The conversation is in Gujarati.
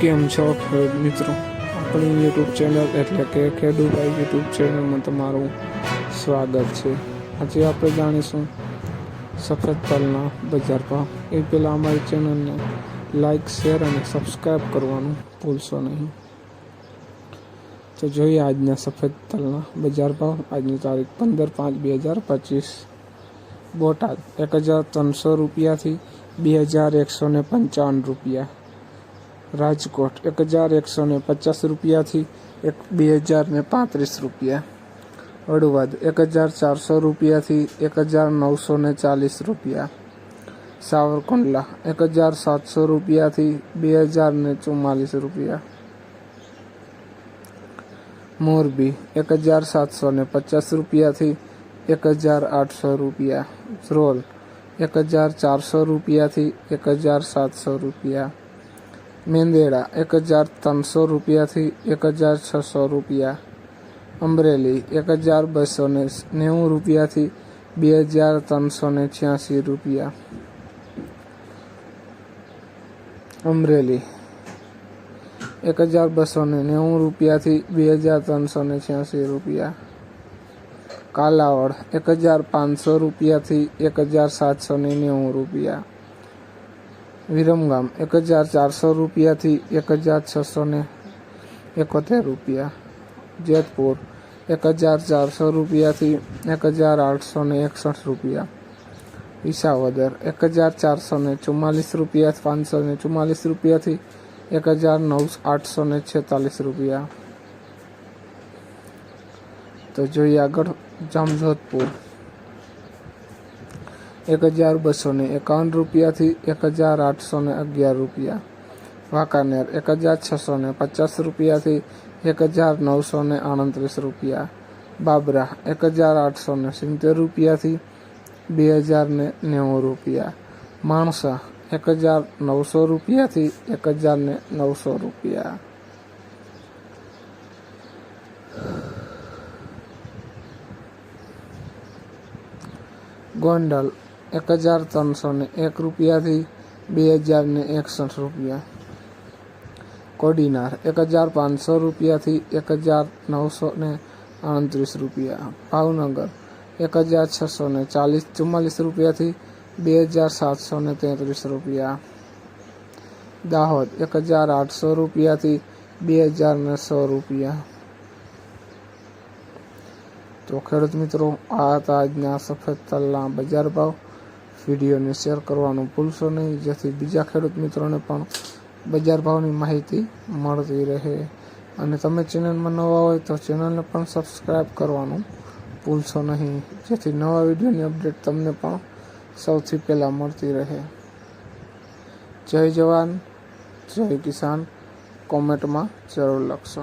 કેમ છો ખેડૂત મિત્રો? આપણી યુટ્યુબ ચેનલ એટલે કે ખેડૂભાઈ યુટ્યુબ ચેનલમાં તમારું સ્વાગત છે. આજે આપણે જાણીશું સફેદ તલના બજાર ભાવ. એ પહેલાં અમારી ચેનલને લાઈક, શેર અને સબસ્ક્રાઈબ કરવાનું ભૂલશો નહીં. તો જોઈએ આજના સફેદ તલના બજાર ભાવ. આજની તારીખ પંદર પાંચ બે હજાર પચીસ. બોટાદ એક હજાર ત્રણસો રૂપિયાથી બે હજાર એકસો ને પંચાવન રૂપિયા. રાજકોટ એક હજાર એકસો ને પચાસ રૂપિયાથી એક બે હજાર ને પાંત્રીસ રૂપિયા. હળવદ એક હજાર ચારસો રૂપિયાથી એક હજાર નવસો ને ચાલીસ રૂપિયા. સાવરકુંડલા એક હજાર સાતસો રૂપિયાથી બે હજાર ને ચુમ્માલીસ રૂપિયા. મોરબી એક હજાર સાતસો ને પચાસ રૂપિયાથી એક હજાર આઠસો રૂપિયા. ધ્રોલ એક હજાર ચારસો રૂપિયાથી એક હજાર સાતસો રૂપિયા. મેંદેડા એક હજાર ત્રણસો રૂપિયાથી એક હજાર છસો રૂપિયા. અમરેલી એક હજાર બસો ને નેવું રૂપિયાથી બે હજાર ત્રણસો ને છ્યાસી રૂપિયા. અમરેલી એક હજાર બસો ને નેવું રૂપિયાથી બે હજાર ત્રણસો ને છ્યાસી રૂપિયા. કાલાવડ એક હજાર પાંચસો રૂપિયાથી એક હજાર સાતસો ને નેવું રૂપિયા. વિરમગામ. એક હજાર ચારસો રૂપિયાથી એક હજાર છસો ને એકોતેર રૂપિયા. જેતપુર. એક હજાર ચારસો રૂપિયાથી એક હજાર આઠસો ને એકસઠ રૂપિયા. વિસાવદર. એક હજાર ચારસો ને ચુમ્માલીસ રૂપિયા, પાંચસો ને ચુમ્માલીસ રૂપિયાથી એક હજાર નવ આઠસો ને છેતાલીસ રૂપિયા. તો જોઈએ આગળ જામજોધપુર. એક હજાર બસો ને એકાવન રૂપિયાથી એક હજાર આઠસો ને અગિયાર રૂપિયા. વાંકાનેર એક હજાર છસો ને પચાસ રૂપિયાથી એક હજાર નવસો ને આડત્રીસ રૂપિયા. બાબરા એક હજાર આઠસો ને સિત્તેર રૂપિયાથી બે હજાર ને નેવું રૂપિયા. માણસા એક હજાર નવસો રૂપિયાથી એક હજાર ને નવસો રૂપિયા. ગોંડલ એક હજાર ત્રણસો ને એક રૂપિયાથી બે હજાર ને એકસઠ રૂપિયા. કોડીનાર એક હજાર પાંચસો રૂપિયાથી એક હજાર નવસો ને આડત્રીસ રૂપિયા. ભાવનગર એક હજાર છસો ને ચાલીસ ચુમ્માલીસ રૂપિયાથી બે હજાર સાતસો ને તેત્રીસ રૂપિયા. દાહોદ એક હજાર આઠસો રૂપિયાથી બે હજાર ને સો રૂપિયા. તો ખેડૂત મિત્રો, આ હતા આજના સફેદ તલના બજાર ભાવ. વિડીયોને શેર કરવાનું ભૂલશો નહીં. જેથી બીજા ખેડૂત મિત્રોને પણ બજાર ભાવની માહિતી મળતી રહે. અને તમે ચેનલમાં નવા હોય તો ચેનલને પણ સબસ્ક્રાઈબ કરવાનું ભૂલશો નહીં. જેથી નવા વિડીયોની અપડેટ તમને પણ સૌથી પહેલાં મળતી રહે. જય જવાન, જય કિસાન. કોમેન્ટમાં જરૂર લખશો.